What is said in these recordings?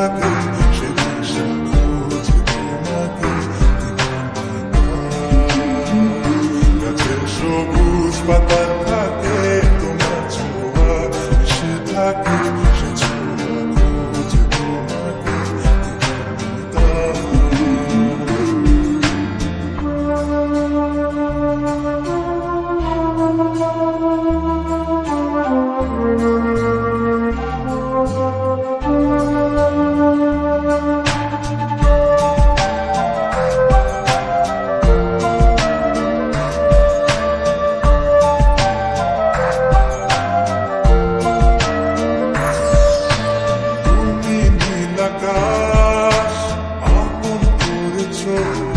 happy. 说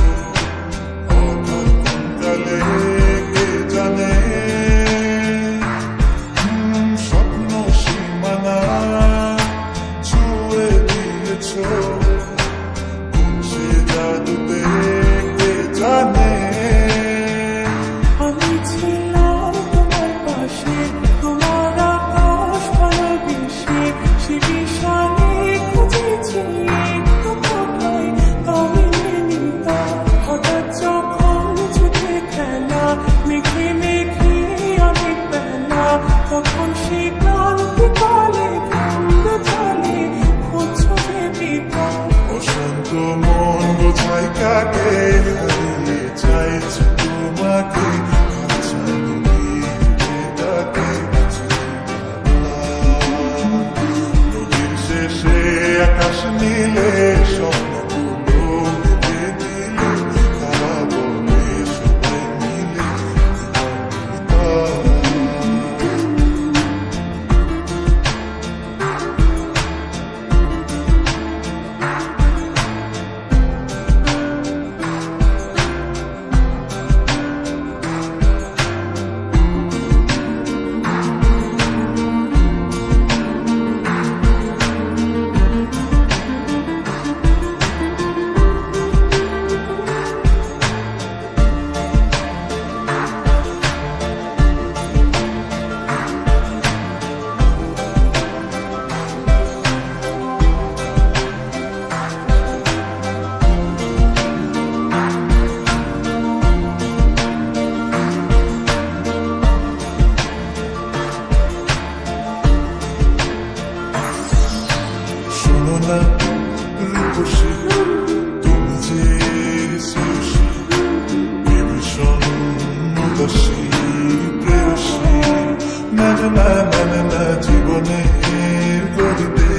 জানে না জীবনের পরিতে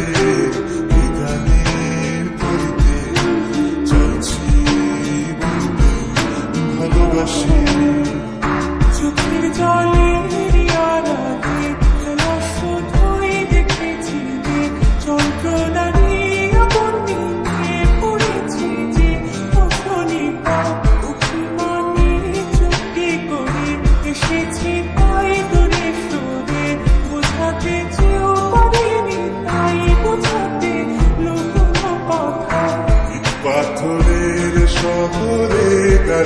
বিজ্ঞানের পরিতে চাইছি বলতে ভালোবাসি।